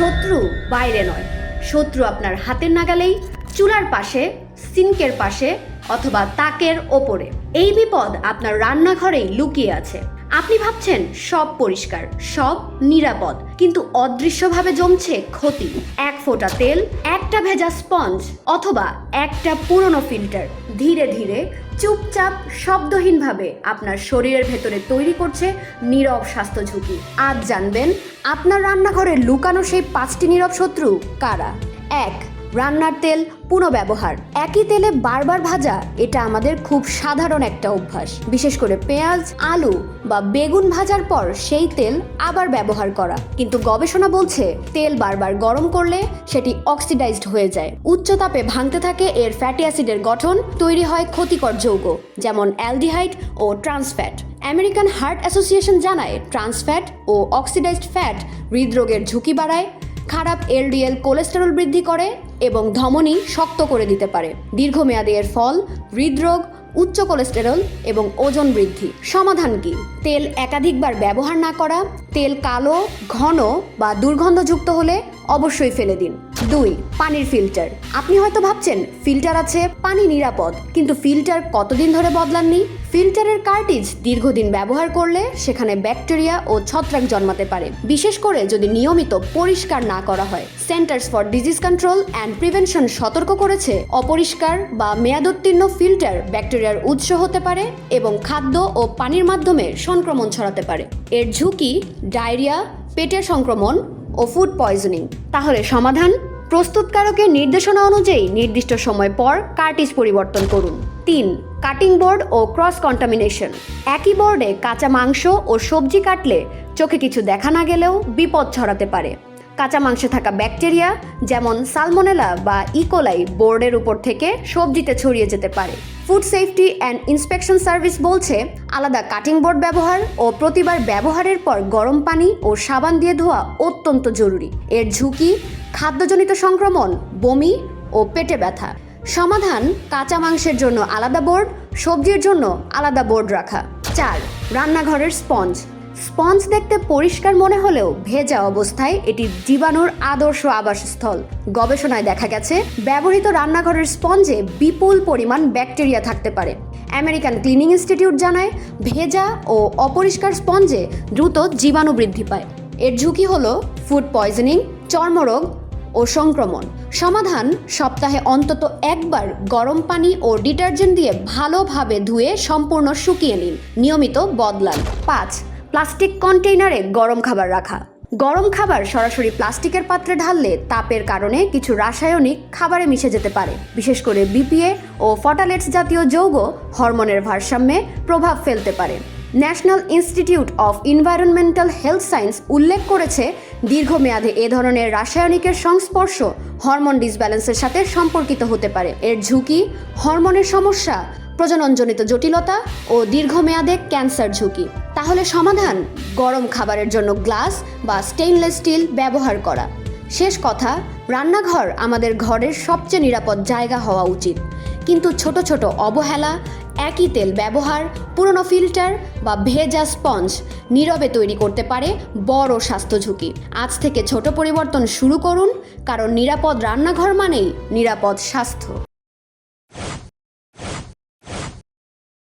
শত্রু বাইরে নয়। শত্রু আপনার হাতের নাগালেই, চুলার পাশে সিঙ্কের পাশে অথবা তাকের ওপরে। এই বিপদ আপনার রান্নাঘরেই লুকিয়ে আছে। আপনি ভাবছেন, সব পরিষ্কার, সব নিরাপদ, কিন্তু অদৃশ্যভাবে জমছে ক্ষতি। এক ফোঁটা তেল একটা ভেজা স্পঞ্জ অথবা একটা পুরনো ফিল্টার ধীরে ধীরে চুপচাপ, শব্দহীনভাবে আপনার শরীরের ভেতরে তৈরি করছে নীরব স্বাস্থ্য ঝুঁকি। আজ জানবেন, আপনার রান্নাঘরে লুকানো সেই পাঁচটি নীরব শত্রু কারা? এক রান্নার তেল পুনঃব্যবহার। একই তেলে বারবার ভাজা, এটা আমাদের খুব সাধারণ একটা অভ্যাস। বিশেষ করে পেঁয়াজ, আলু বা বেগুন ভাজার পর সেই তেল আবার ব্যবহার করা। কিন্তু গবেষণা বলছে, তেল বারবার গরম করলে সেটি অক্সিডাইজড হয়ে যায়। উচ্চ তাপে ভাঙতে থাকে এর ফ্যাটি অ্যাসিডের গঠন, তৈরি হয় ক্ষতিকর যৌগ, যেমন অ্যালডিহাইড ও trans fat American Heart Association জানায় ট্রান্সফ্যাট ও অক্সিডাইজড ফ্যাট হৃদরোগের ঝুঁকি বাড়ায় খারাপ এলডিএল কোলেস্টেরল বৃদ্ধি করে এবং ধমনী শক্ত করে দিতে পারে। দীর্ঘমেয়াদী এর ফল হৃদরোগ, উচ্চ কোলেস্টেরল এবং ওজন বৃদ্ধি। সমাধান কি? তেল একাধিকবার ব্যবহার না করা, তেল কালো, ঘন বা দুর্গন্ধযুক্ত হলে অবশ্যই ফেলে দিন। দুই, পানির ফিল্টার। আপনি হয়তো ভাবছেন, ফিল্টার আছে পানি নিরাপদ, কিন্তু ফিল্টার কতদিন ধরে বদলাননি? ফিল্টারের কার্টিজ দীর্ঘদিন ব্যবহার করলে সেখানে ব্যাকটেরিয়া ও ছত্রাক জন্মাতে পারে। বিশেষ করে যদি নিয়মিত পরিষ্কার না করা হয়। Centers for disease control and prevention সতর্ক করেছে। অপরিষ্কার বা মেয়াদোত্তীর্ণ ফিল্টার ব্যাকটেরিয়ার উৎস হতে পারে এবং খাদ্য ও পানির মাধ্যমে সংক্রমণ ছড়াতে পারে। এর ঝুঁকি ডায়রিয়া, পেটের সংক্রমণ ও ফুড পয়জনিং। তাহলে সমাধান প্রস্তুতকারকের নির্দেশনা অনুযায়ী নির্দিষ্ট সময় পর কার্টিজ পরিবর্তন করুন। তিন, কাটিং বোর্ড ও ক্রস কন্টামিনেশন। একই বোর্ডে কাঁচা মাংস ও সবজি কাটলে চোখে কিছু দেখা না গেলেও বিপদ ছড়াতে পারে। কাঁচা মাংসে থাকা ব্যাকটেরিয়া, যেমন সালমোনেলা বা ইকোলাই বোর্ডের উপর থেকে সবজিতে ছড়িয়ে যেতে পারে। Food safety and inspection service বলছে, আলাদা কাটিং বোর্ড ব্যবহার ও প্রতিবার ব্যবহারের পর গরম পানি ও সাবান দিয়ে ধোয়া অত্যন্ত জরুরি। এর ঝুঁকি, খাদ্যজনিত সংক্রমণ, বমি ও পেটে ব্যথা। সমাধান, কাঁচা মাংসের জন্য আলাদা বোর্ড সবজির জন্য আলাদা বোর্ড রাখা। চার, রান্নাঘরের স্পঞ্জ স্পঞ্জ দেখতে পরিষ্কার মনে হলেও ভেজা অবস্থায় এটি জীবাণুর আদর্শ আবাসস্থল। গবেষণায় দেখা গেছে, ব্যবহৃত রান্নাঘরের স্পঞ্জে বিপুল পরিমাণ ব্যাকটেরিয়া থাকতে পারে। আমেরিকান ক্লিনিং ইনস্টিটিউট জানায়, ভেজা ও অপরিষ্কার স্পঞ্জে দ্রুত জীবাণু বৃদ্ধি পায়। এর ঝুঁকি হল ফুড পয়জনিং, চর্মরোগ ও সংক্রমণ। সমাধান সপ্তাহে অন্তত একবার গরম পানি ও ডিটারজেন্ট দিয়ে ভালোভাবে ধুয়ে সম্পূর্ণ শুকিয়ে নিন। নিয়মিত বদলান। পাঁচ প্লাস্টিক কন্টেইনারে গরম খাবার রাখা। গরম খাবার সরাসরি প্লাস্টিকের পাত্রে ঢাললে তাপের কারণে কিছু রাসায়নিক খাবারে মিশে যেতে পারে। বিশেষ করে বিপিএ ও ফটালেটস জাতীয় যৌগ হরমোনের ভারসাম্যে প্রভাব ফেলতে পারে। National institute of environmental health science উল্লেখ করেছে, দীর্ঘমেয়াদে এ ধরনের রাসায়নিকের সংস্পর্শ হরমোন ডিসব্যালেন্সের সাথে সম্পর্কিত হতে পারে। এর ঝুঁকি, হরমোনের সমস্যা, প্রজননজনিত জটিলতা ও দীর্ঘমেয়াদে ক্যান্সার ঝুঁকি। তাহলে সমাধান, গরম খাবারের জন্য গ্লাস বা স্টেইনলেস স্টিল ব্যবহার করা। শেষ কথা, রান্নাঘর আমাদের ঘরের সবচেয়ে নিরাপদ জায়গা হওয়া উচিত। কিন্তু ছোট ছোট অবহেলা, একই তেল ব্যবহার, পুরনো ফিল্টার বা ভেজা স্পঞ্জ নীরবে তৈরি করতে পারে বড় স্বাস্থ্য ঝুঁকি। আজ থেকে ছোট পরিবর্তন শুরু করুন, কারণ নিরাপদ রান্নাঘর মানেই নিরাপদ স্বাস্থ্য।